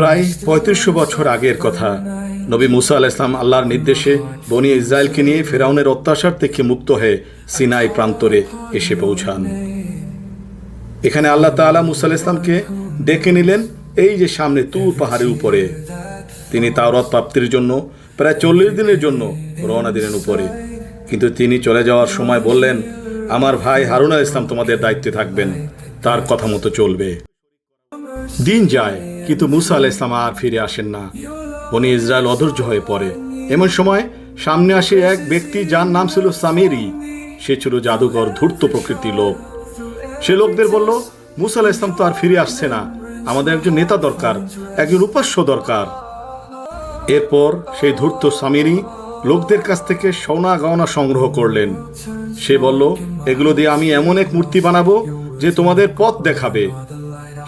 প্রায় পঁয়ত্রিশশো বছর আগের কথা। নবী মুসা আল ইসলাম আল্লাহর নির্দেশে বনি ইসরায়েলকে নিয়ে ফেরাউনের অত্যাচার থেকে মুক্ত হয়ে সিনাই প্রান্তরে এসে পৌঁছান। এখানে আল্লাহ তাআলা মুসা আল ইসলামকে ডেকে নিলেন এই যে সামনে তুর পাহাড়ের উপরে। তিনি তাওরাত প্রাপ্তির জন্য প্রায় চল্লিশ দিনের জন্য রওনা দিলেন উপরে। কিন্তু তিনি চলে যাওয়ার সময় বললেন, আমার ভাই হারুন ইসলাম তোমাদের দায়িত্বে থাকবেন, তার কথা মতো চলবে। দিন যায় কিন্তু মুসা আলাহ ইসলাম আর ফিরে আসেন না। বনি ইসরায়েল অধৈর্য হয়ে পড়ে। এমন সময় সামনে আসে এক ব্যক্তি যার নাম ছিল সামেরি। সে ছিল জাদুঘর ধূর্ত প্রকৃতির লোক। সে লোকদের বলল, মুসা আলাহ ইসলাম তো আর ফিরে আসছে না। আমাদের একজন নেতা দরকার, একজন উপাস্য দরকার। এরপর সেই ধূর্ত স্বামীরই লোকদের কাছ থেকে সোনা গহনা সংগ্রহ করলেন। সে বলল, এগুলো দিয়ে আমি এমন এক মূর্তি বানাবো যে তোমাদের পথ দেখাবে।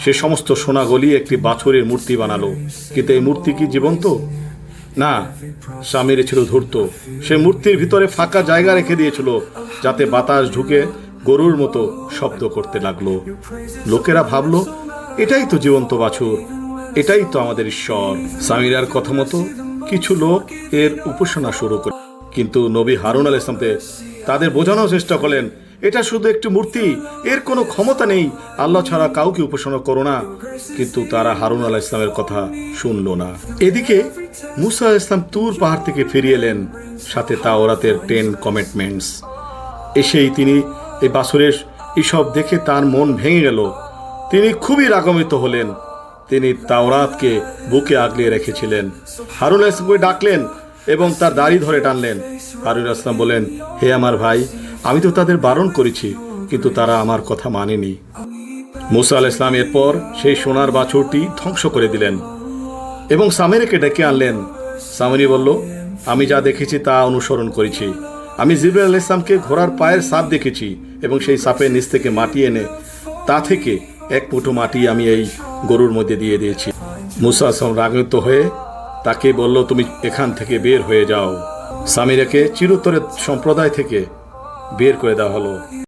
সে সমস্ত সোনা গলিয়ে একটি বাছরের মূর্তি বানালো। কিন্তু এই মূর্তি কি জীবন্ত? না, স্বামীর ছিল ধূর্ত। সে মূর্তির ভিতরে ফাঁকা জায়গা রেখে দিয়েছিল, যাতে বাতাস ঢুকে গরুর মতো শব্দ করতে লাগল। লোকেরা ভাবলো, এটাই তো জীবন্ত বাছুর, এটাই তো আমাদের ঈশ্বর। সামিরার কথা মতো কিছু লোক এর উপাসনা শুরু করে কিন্তু নবী হারুন আল ইসলামতে তাদের বোঝানোর চেষ্টা করলেন এটা শুধু একটি মূর্তি। এর কোনো ক্ষমতা নেই। আল্লাহ ছাড়া কাউকে উপাসনা করো না। কিন্তু তারা হারুন আলাহ ইসলামের কথা শুনল না। এদিকে মুসা ইসলাম তুর পাহাড় থেকে ফিরিয়ে এলেন। সাথে তাওরাতের টেন কমিটমেন্টস। এসেই তিনি এই বাসুরের এসব দেখে তার মন ভেঙে গেল। তিনি খুবই রাগমিত হলেন। তিনি তাওরাতকে বুকে আগলিয়ে রেখেছিলেন। হারুন ইসলামকে ডাকলেন এবং তার দাড়ি ধরে টানলেন। হারুন ইসলাম বলেন হে আমার ভাই আমি তো তাদের বারণ করেছি, কিন্তু তারা আমার কথা মানেনি। মুসা আল ইসলাম এরপর সেই সোনার বাছুরটি ধ্বংস করে দিলেন এবং সামেরিকে ডেকে আনলেন। সামেরি বলল, আমি যা দেখেছি তা অনুসরণ করেছি। আমি জিবরাল আল ইসলামকে ঘোড়ার পায়ের সাপ দেখেছি এবং সেই সাপের নিচ থেকে মাটি এনে, তা থেকে এক মুঠো মাটি আমি এই গরুর মধ্যে দিয়ে দিয়েছি। মুসা আসলাম রাগান্বিত হয়ে তাকে বলল, তুমি এখান থেকে বের হয়ে যাও। সামিরাকে চিরতরের সম্প্রদায় থেকে বের করে দেওয়া হলো।